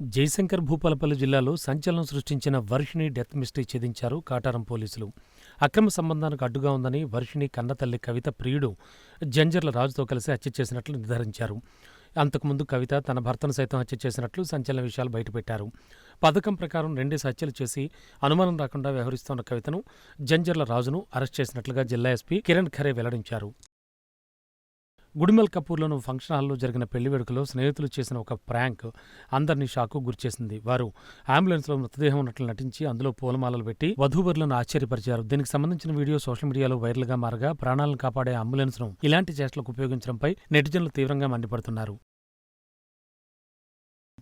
జయశంకర్ భూపాలపల్లి జిల్లాలో సంచలనం సృష్టించిన వర్షిణి డెత్ మిస్టరీ ఛేదించారు కాటారం పోలీసులు. అక్రమ సంబంధానికి అడ్డుగా ఉందని వర్షిణి కన్నతల్లి కవిత ప్రియుడు జంజర్ల రాజుతో కలిసి హత్య చేసినట్లు నిర్ధారించారు. అంతకుముందు కవిత తన భర్తను సైతం హత్య చేసినట్లు సంచలన విషయాలు బయటపెట్టారు. పథకం ప్రకారం రెండేసి హత్యలు చేసి అనుమానం రాకుండా వ్యవహరిస్తున్న కవితను జంజర్ల రాజును అరెస్ట్ చేసినట్లుగా జిల్లా ఎస్పీ కిరణ్ ఖరే వెల్లడించారు. గుడిమల్ కపూర్లోని ఫంక్షన్ హాల్లో జరిగిన పెళ్ళి వేడుకలో స్నేహితులు చేసిన ఒక ప్రాంక్ అందరినీ షాకు గురిచేసింది. వారు అంబులెన్స్లో మృతదేహం ఉన్నట్లు నటించి అందులో పూలమాలలు పెట్టి వధూవరులను ఆశ్చర్యపరిచారు. దీనికి సంబంధించిన వీడియో సోషల్ మీడియాలో వైరల్గా మారగా ప్రాణాలను కాపాడే అంబులెన్స్ను ఇలాంటి చేష్టలకు ఉపయోగించడంపై నెటిజన్లు తీవ్రంగా మండిపడుతున్నారు.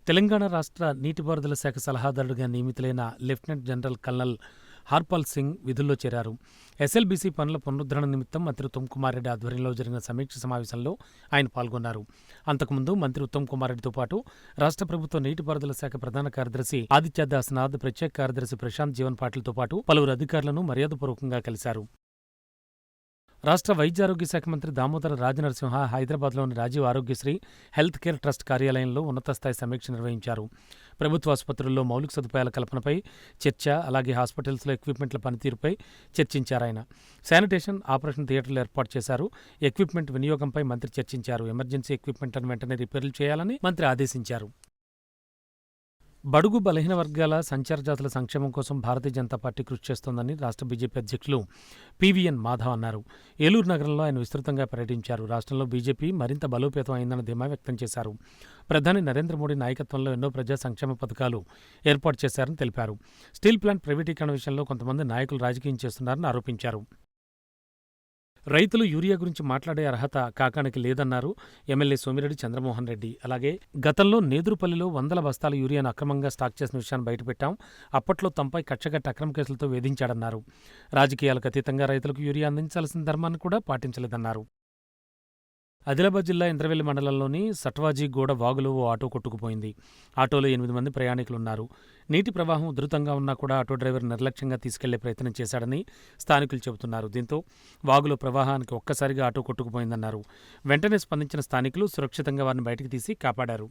తెలంగాణ రాష్ట్ర నీటిపారుదల శాఖ సలహాదారుడిగా నియమితులైన lieutenant general colonel Harpal Singh విధుల్లో చేరారు. ఎస్ఎల్బీసీ పనుల పునరుద్ధరణ నిమిత్తం మంత్రి ఉత్తమ్ కుమార్ రెడ్డి ఆధ్వర్యంలో జరిగిన సమీక్ష సమావేశంలో ఆయన పాల్గొన్నారు. అంతకుముందు మంత్రి ఉత్తమ్ కుమార్ రెడ్డితో పాటు రాష్ట్ర ప్రభుత్వ నీటిపారుదల శాఖ ప్రధాన కార్యదర్శి ఆదిత్య నాథ్ ప్రత్యేక కార్యదర్శి ప్రశాంత్ జీవన్ పాటిల్తో పాటు పలువురు అధికారులను మర్యాదపూర్వకంగా కలిశారు. రాష్ట్ర వైద్యారోగ్య శాఖ మంత్రి దామోదర రాజనరసింహ హైదరాబాద్లోని Rajiv Arogyasri health care trust కార్యాలయంలో ఉన్నతస్థాయి సమీక్ష నిర్వహించారు. ప్రభుత్వ ఆసుపత్రుల్లో మౌలిక సదుపాయాల కల్పనపై చర్చ అలాగే హాస్పిటల్స్లో ఎక్విప్మెంట్ల పనితీరుపై చర్చించారాయన శానిటేషన్ ఆపరేషన్ థియేటర్లు ఏర్పాటు చేశారు. ఎక్విప్మెంట్ వినియోగంపై మంత్రి చర్చించారు. ఎమర్జెన్సీ ఎక్విప్మెంట్లను వెంటనే రిపేర్లు చేయాలని మంత్రి ఆదేశించారు. బడుగు బలహీన వర్గాల సంచార జాతుల సంక్షేమం కోసం భారతీయ జనతా పార్టీ కృషి చేస్తోందని రాష్ట్ర బీజేపీ అధ్యక్షులు పీవీఎన్ మాధవ్ అన్నారు. ఏలూరు నగరంలో ఆయన విస్తృతంగా పర్యటించారు. రాష్ట్రంలో బీజేపీ మరింత బలోపేతం అయిందన్న ధీమా వ్యక్తం చేశారు. ప్రధాని నరేంద్ర మోడీ నాయకత్వంలో ఎన్నో ప్రజా సంక్షేమ పథకాలు ఏర్పాటు చేశారని తెలిపారు. స్టీల్ ప్లాంట్ ప్రైవేటీకరణ విషయంలో కొంతమంది నాయకులు రాజకీయం చేస్తున్నారని ఆరోపించారు. రైతులు యూరియా గురించి మాట్లాడే అర్హత కాకానికి లేదన్నారు ఎమ్మెల్యే సోమిరెడ్డి చంద్రమోహన్ రెడ్డి. అలాగే గతంలో నేదురుపల్లిలో వందల బస్తాల యూరియాను అక్రమంగా స్టాక్ చేసిన విషయాన్ని బయటపెట్టాం అప్పట్లో తమపై కక్షగట్ట అక్రమ కేసులతో వేధించాడన్నారు. రాజకీయాలకు అతీతంగా రైతులకు యూరియా అందించాల్సిన ధర్మాన్ని కూడా పాటించలేదన్నారు. ఆదిలాబాద్ జిల్లా ఇంద్రవెల్లి మండలంలోని సట్వాజీగూడ వాగులో ఓ ఆటో కొట్టుకుపోయింది. ఆటోలో ఎనిమిది మంది ప్రయాణికులున్నారు. నీటి ప్రవాహం ఉధృతంగా ఉన్నా కూడా ఆటో డ్రైవర్ నిర్లక్ష్యంగా తీసుకెళ్ళే ప్రయత్నం చేశాడని స్థానికులు చెబుతున్నారు. దీంతో వాగులో ప్రవాహానికి ఒక్కసారిగా ఆటో కొట్టుకుపోయిందన్నారు. వెంటనే స్పందించిన స్థానికులు సురక్షితంగా వారిని బయటకు తీసి కాపాడారు.